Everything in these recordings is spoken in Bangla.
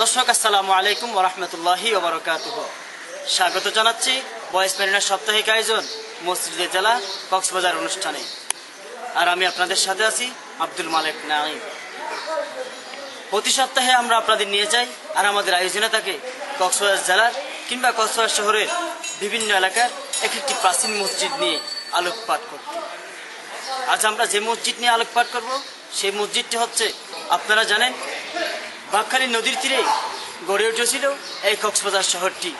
দর্শক, আসসালামু আলাইকুম ওরহমতুল্লাহি স্বাগত জানাচ্ছি বয়েস মেরিনার সাপ্তাহিক আয়োজন মসজিদে জেলা কক্সবাজার অনুষ্ঠানে। আর আমি আপনাদের সাথে আছি আব্দুল মালেক নাইম প্রতি সপ্তাহে আমরা আপনাদের নিয়ে যাই আর আমাদের আয়োজনে থাকে কক্সবাজার জেলার কিংবা কক্সবাজার শহরের বিভিন্ন এলাকার এক একটি প্রাচীন মসজিদ নিয়ে আলোকপাত করতে। আজ আমরা যে মসজিদ নিয়ে আলোকপাত করব, সেই মসজিদটি হচ্ছে, আপনারা জানেন বাঁকখালী নদীর তীরে গড়ে উঠেছিল এই কক্সবাজার শহরটি।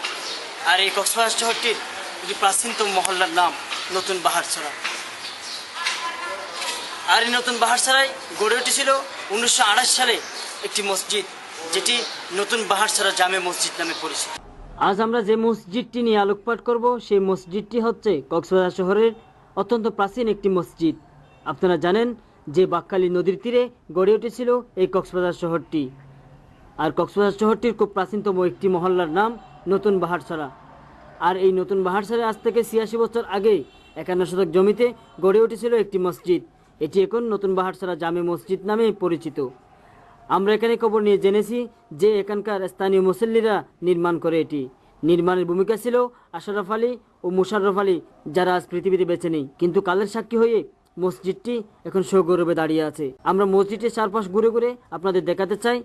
আর এই কক্সবাজার শহরটির একটি প্রাচীনতম মহল্লার নাম নতুন বাহারছড়া। আর এই নতুন বাহারছড়ায় গড়ে উঠেছিল উনিশশো সালে একটি মসজিদ, যেটি নতুন বাহারছড়া জামে মসজিদ নামে পরিচিত। আজ আমরা যে মসজিদটি নিয়ে আলোকপাত করব, সেই মসজিদটি হচ্ছে কক্সবাজার শহরের অত্যন্ত প্রাচীন একটি মসজিদ। আপনারা জানেন যে বাক্কালী নদীর তীরে গড়ে উঠেছিল এই কক্সবাজার শহরটি। আর কক্সবাজার শহরটির খুব প্রাচীনতম একটি মহল্লার নাম নতুন বাহারছড়া। আর এই নতুন বাহারছড়া আজ থেকে ছিয়াশি বছর আগে একান্ন শতক জমিতে গড়ে উঠেছিল একটি মসজিদ। এটি এখন নতুন বাহারছড়া জামে মসজিদ নামে পরিচিত। আমরা এখানে খবর নিয়ে জেনেছি যে এখানকার স্থানীয় মুসল্লিরা নির্মাণ করে এটি। নির্মাণের ভূমিকা ছিল আশরাফ আলী ও মুশাররফ আলী, যারা আজ পৃথিবীতে বেঁচে নেই। কিন্তু কালের সাক্ষী হয়ে মসজিদটি এখন সৌগৌরবে দাঁড়িয়ে আছে। আমরা মসজিদের চারপাশ ঘুরে ঘুরে আপনাদের দেখাতে চাই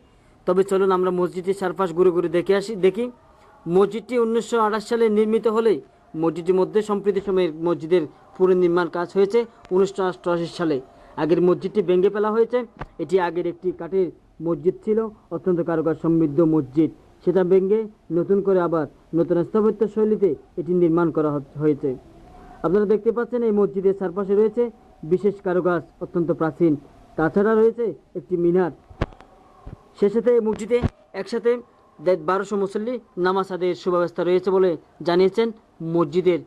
তবে চলুন আমরা মসজিদটির চারপাশ ঘুরে ঘুরে দেখে আসি। দেখি, মসজিদটি উনিশশো আঠাশ সালে নির্মিত হলে মসজিদটির মধ্যে সম্প্রতি সময়ের মসজিদের পুনর্নির্মাণ কাজ হয়েছে উনিশশো অষ্টআশি সালে। আগের মসজিদটি ভেঙে ফেলা হয়েছে। এটি আগের একটি কাঠের মসজিদ ছিল, অত্যন্ত কারুকার সমৃদ্ধ মসজিদ। সেটা ভেঙে নতুন করে আবার নতুন স্থাপত্য শৈলীতে এটি নির্মাণ করা হয়েছে। আপনারা দেখতে পাচ্ছেন এই মসজিদের চারপাশে রয়েছে বিশেষ কারুকাজ অত্যন্ত প্রাচীন। তাছাড়া রয়েছে একটি মিনার সে সাথে মসজিদে একসাথে বারোশো মুসল্লি নামাজ আদের সুব্যবস্থা রয়েছে বলে জানিয়েছেন মসজিদের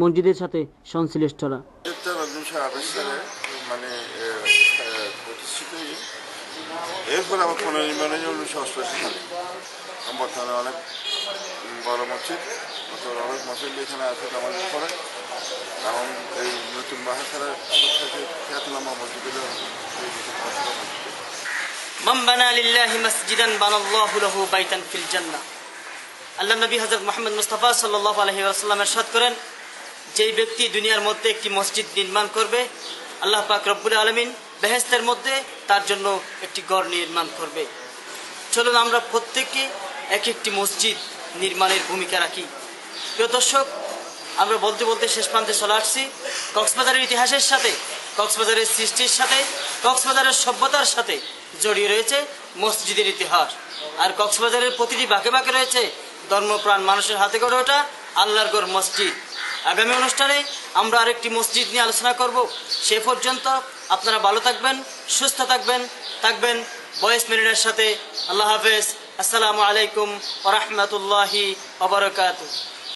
মসজিদের সাথে সংশ্লিষ্টরা। মানে এরপরে আবার পুনর্নির্মাণ হয়েছে উনিশশো অষ্টআশি সালে। বর্তমানে অনেক বড় মসজিদ অনেক মসজিদ এখানে আছে আমাদের পরে এখন এই নতুন বাহার ছাড়া খ্যাতনামা মসজিদের এই মসজিদ মান বানা লিল্লাহি মাসজিদান বানাল্লাহু লাহু বাইতান ফিল জান্নাহ আল্লাহ নবী হযরত মুহাম্মদ মুস্তাফা সাল্লাল্লাহু আলাইহি ওয়াসাল্লাম ارشاد করেন যেই ব্যক্তি দুনিয়ার মধ্যে একটি মসজিদ নির্মাণ করবে আল্লাহ পাক রব্বুল আলামিন বেহেশতের মধ্যে তার জন্য একটি গড় নির্মাণ করবে চলুন আমরা প্রত্যেককে এক একটি মসজিদ নির্মাণের ভূমিকা রাখি প্রিয় দর্শক আমরা বলতে বলতে শেষ প্রান্তে চলে আসছি কক্সবাজারের ইতিহাসের সাথে কক্সবাজারের সৃষ্টির সাথে, কক্সবাজারের সভ্যতার সাথে জড়িয়ে রয়েছে মসজিদের ইতিহাস। আর কক্সবাজারের প্রতিটি বাঁকে বাঁকে রয়েছে ধর্মপ্রাণ মানুষের হাতে গড়ে ওঠা আল্লাহর গড় মসজিদ। আগামী অনুষ্ঠানে আমরা আরেকটি মসজিদ নিয়ে আলোচনা করব। সে পর্যন্ত আপনারা ভালো থাকবেন, সুস্থ থাকবেন থাকবেন। বয়েস মেরিনের সাথে আল্লাহ হাফেজ। আসসালামু আলাইকুম ওরহমতুল্লাহি ওবরকাত